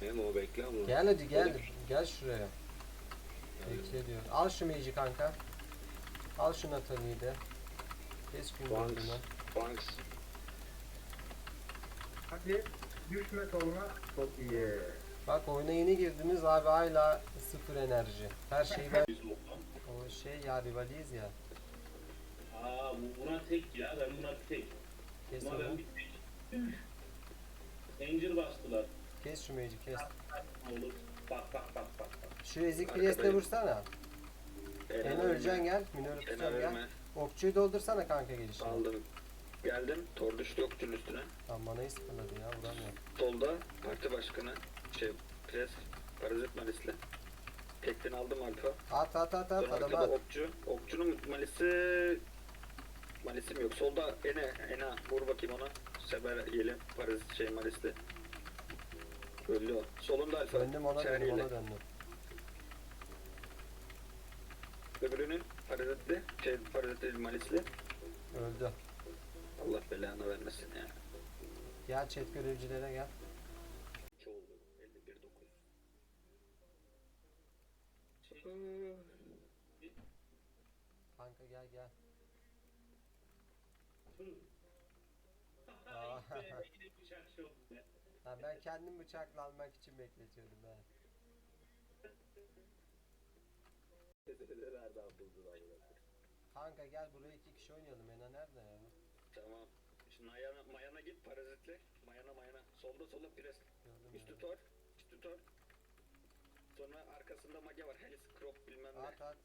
Memo bekle ama. Gel hadi gel. Gel şuraya. Bekle diyor. Al şu mage'i kanka. Al şu Natalie'yi de. Kes gün Banks. Banks. Hadi düşme soluna. Çok iyi. Bak oyuna yeni girdiniz abi hala sıfır enerji. Her şeyi ben... Biz oldu. O şey ya rivaliyiz ya. Aa bu buna tek ya. Ben buna bir tek. Kes Buna ben onu. bir tek. Zincir bastılar. Kes şu mage'i kes. Bak bak bak bak. bak. Şu ezik priest'e vursana. Ena öleceksin gel. Minörü Ena tutacağım gel. Okçuyu doldursana kanka gelişine. Aldım. Geldim. Tor düştü okçunun üstüne. Lan manayı sıfırladı ya vuramıyor. Solda parti başkanı. Şey pres. Parazit malisli. Tekten aldım alfa. At at at at Sonra arkada at. okçu. Okçunun malisi... Malisim yok. Solda Ena. Ena. Vur bakayım ona. Sever yeli. Parazit şey malisli. Öldü o. Solunda alfa. Döndüm ona döndüm yeli. ona döndüm. Öbürünün parazitli. Şey parazitli malisli. Öldü. Allah belanı vermesin ya. Gel chat görevcilere gel. 2 oldu. 51 9. Kanka gel gel. Ay Ha, ben kendim bıçakla almak için bekletiyordum ha. Kanka gel buraya iki kişi oynayalım. Ena nerede ya? Tamam. Şimdi Mayana, Mayana git parazitli. Mayana Mayana. Solda solda pres. Gördüm Üstü ya. tor. Üstü tor. Sonra arkasında mage var. Helis crop bilmem ne. At at.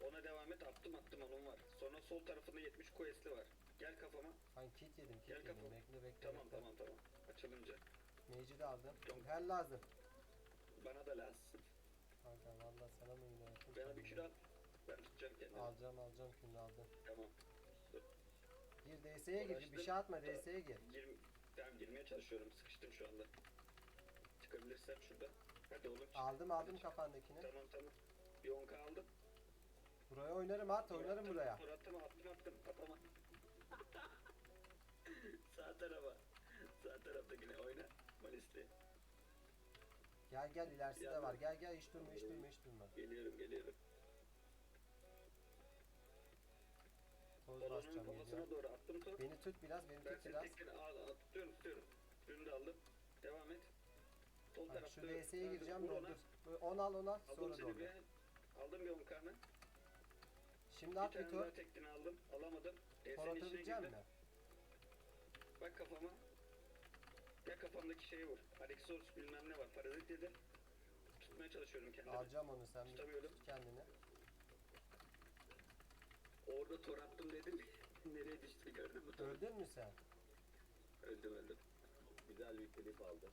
Ona devam et. Attım attım onun var. Sonra sol tarafında 70 quest'i var. Gel kafama. Ben kit yedim kit Gel yedim. kafam. Bekle bekle Tamam bekle. tamam tamam. Açılınca. Mage'i de aldım. Tamam. Her lazım. Bana da lazım. Kanka valla sana mı yine yapayım? Bana bir kilo al. Ben tutacağım kendimi. Alacağım alacağım künde aldım. Tamam. Gir DS'ye gir. Bir şey atma DS'ye gir. Gir, tamam girmeye çalışıyorum. Sıkıştım şu anda. Çıkabilirsem şurada. Hadi oğlum. çık. Aldım aldım Hadi kafandakini. Tamam tamam. Bir 10k aldım. Buraya oynarım at oynarım Attım, buraya. Dur attım attım attım atama. Taraftakine oyna. Malisti. Gel gel ilerisi de var. Gel gel hiç durma hiç durma hiç durma. Geliyorum geliyorum. Toz Balonun basacağım kafasına geliyor. doğru attım top. Beni tut biraz beni Ben tut seni biraz. tekrar al, al, tutuyorum tutuyorum. Ürünü de aldım. Devam et. Sol Bak tarafta. şu Hazır, gireceğim ona. doldur. Böyle 10 al 10 al Aldım sonra seni doldur. bir. Aldım bir 10k'nı. Şimdi Bir at bir tane tur. daha tekini aldım. Alamadım. Tor içine atabilecek girdim. Bak kafama. Ya kafamdaki şeyi vur. Alexos bilmem ne var. Parazit dedi. Tutmaya çalışıyorum kendimi. Alacağım onu sen Tutamıyorum. tut kendini. Orada tor attım dedim. Nereye düştü gördün mü? Öldün mü sen? Öldüm öldüm. Güzel bir klip aldım.